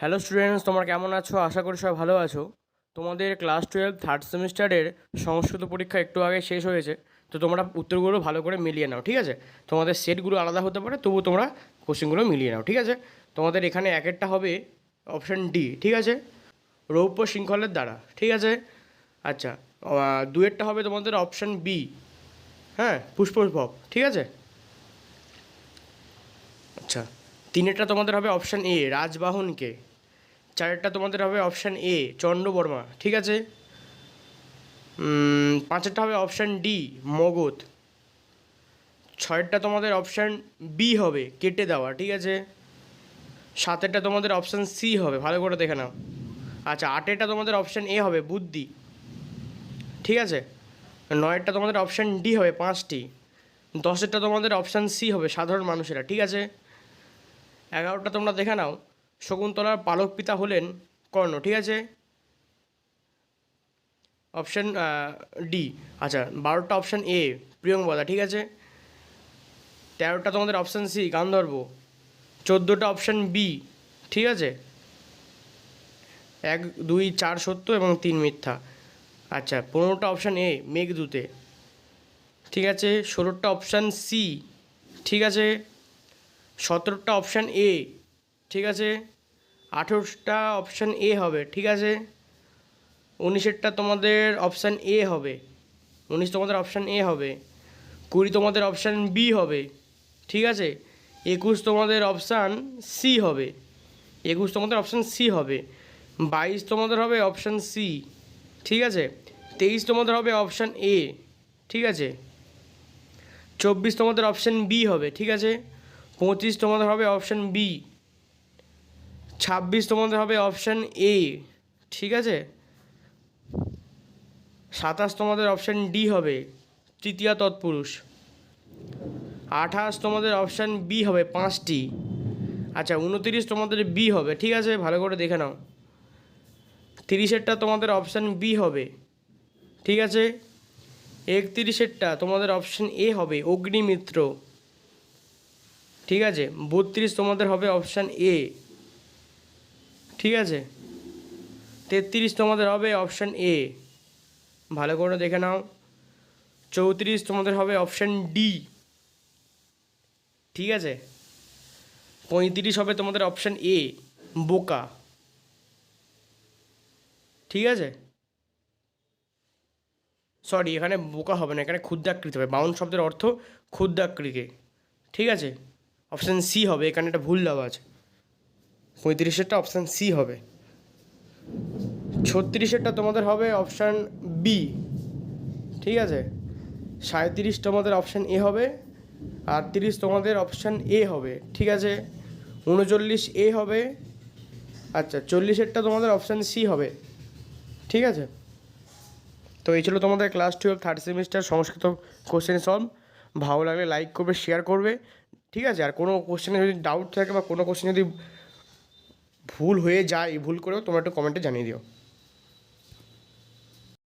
Hello students, তোমরা কেমন আছো? আশা করি সবাই ভালো আছো। তোমাদের ক্লাস টুয়েলভ থার্ড সেমিস্টারের সংস্কৃত পরীক্ষা একটু আগে শেষ হয়েছে, তো তোমরা উত্তরগুলো ভালো করে মিলিয়ে নাও, ঠিক আছে? তোমাদের সেটগুলো আলাদা হতে পারে তবু তোমরা কোশ্চেনগুলো মিলিয়ে নাও, ঠিক আছে? তোমাদের এখানে একেরটা হবে অপশান ডি, ঠিক আছে? রৌপ্য শৃঙ্খলের দ্বারা, ঠিক আছে? আচ্ছা দুয়েরটা হবে তোমাদের অপশান বি হ্যাঁ? পুষ্পভব ঠিক আছে? আচ্ছা তিনেরটা তোমাদের হবে অপশান এ রাজবাহনকে। চারেরটা তোমাদের হবে অপশান এ চন্দ্রবর্মা, ঠিক আছে? পাঁচেরটা হবে অপশান ডি মগধ। ছয়েরটা তোমাদের অপশান বি হবে, কেটে দেওয়া, ঠিক আছে? সাতেরটা তোমাদের অপশান সি হবে, ভালো করে দেখে নাও। আচ্ছা আটেরটা তোমাদের অপশান এ হবে, বুদ্ধি। ঠিক আছে? নয়েরটা তোমাদের অপশান ডি হবে, পাঁচটি। দশেরটা তোমাদের অপশান সি হবে, সাধারণ মানুষেরা, ঠিক আছে? এগারোটা তোমরা দেখে নাও। শকুন্তলার পালক পিতা হলেন কর্ণ, ঠিক আছে? অপশান ডি আচ্ছা বারোটা অপশান এ প্রিয়ঙ্বদা ঠিক আছে? তেরোটা তোমাদের অপশান সি গান্ধর্ব। চোদ্দোটা অপশান বি ঠিক আছে? এক, দুই, চার সত্য এবং তিন মিথ্যা। আচ্ছা পনেরোটা অপশান এ মেঘদূতে। ঠিক আছে? ষোলোটা অপশান সি ঠিক আছে? সতেরোটা অপশান এ ঠিক আছে? আঠেরোটা অপশান এ হবে, ঠিক আছে? উনিশেরটা তোমাদের অপশান এ হবে। উনিশ তোমাদের অপশান এ হবে। কুড়ি তোমাদের অপশান বি হবে, ঠিক আছে? একুশ তোমাদের অপশান সি হবে। একুশ তোমাদের অপশান সি হবে। বাইশ তোমাদের হবে অপশান সি ঠিক আছে? তেইশ তোমাদের হবে অপশান এ ঠিক আছে? চব্বিশ তোমাদের অপশান বি হবে, ঠিক আছে? পঁচিশ তোমাদের হবে অপশান বি ছাব্বিশ তোমাদের হবে অপশান এ ঠিক আছে? সাতাশ তোমাদের অপশান ডি হবে, তৃতীয় তৎপুরুষ। আঠাশ তোমাদের অপশান বি হবে পাঁচটি। আচ্ছা উনতিরিশ তোমাদের বি হবে, ঠিক আছে? ভালো করে দেখে নাও। তিরিশেরটা তোমাদের অপশান বি হবে, ঠিক আছে? একতিরিশেরটা তোমাদের অপশান এ হবে, অগ্নিমিত্র। ঠিক আছে? বত্রিশ তোমাদের হবে অপশান এ ঠিক আছে? তেত্রিশ তোমাদের হবে অপশান এ ভালো করে দেখে নাও। চৌত্রিশ তোমাদের হবে অপশান ডি ঠিক আছে? পঁয়ত্রিশ হবে তোমাদের অপশান এ বোকা। ঠিক আছে? সরি এখানে বোকা হবে না, এখানে ক্ষুদ্রাকৃতি হবে। বাউন শব্দের অর্থ ক্ষুদ্রাকৃতি। ঠিক আছে? অপশান সি হবে, এখানে একটা ভুল দেওয়া আছে। পঁয়ত্রিশেরটা অপশান সি হবে। ছত্রিশেরটা তোমাদের হবে অপশান বি ঠিক আছে? সাঁত্রিশ তোমাদের অপশান এ হবে আর তিরিশ তোমাদের অপশান এ হবে। ঠিক আছে? উনচল্লিশ এ হবে আচ্ছা চল্লিশেরটা তোমাদের অপশান সি হবে। ঠিক আছে? তো এই ছিল তোমাদের class twelve third semester Sanskrit question solve ভালো লাগলে লাইক করবে শেয়ার করবে। ঠিক আছে? আর কোনো কোশ্চেনে যদি ডাউট থাকে বা কোনো কোশ্চেন যদি ভুল হয়ে যায়, ভুল করেও তোমরা একটু কমেন্টে জানিয়ে দিও।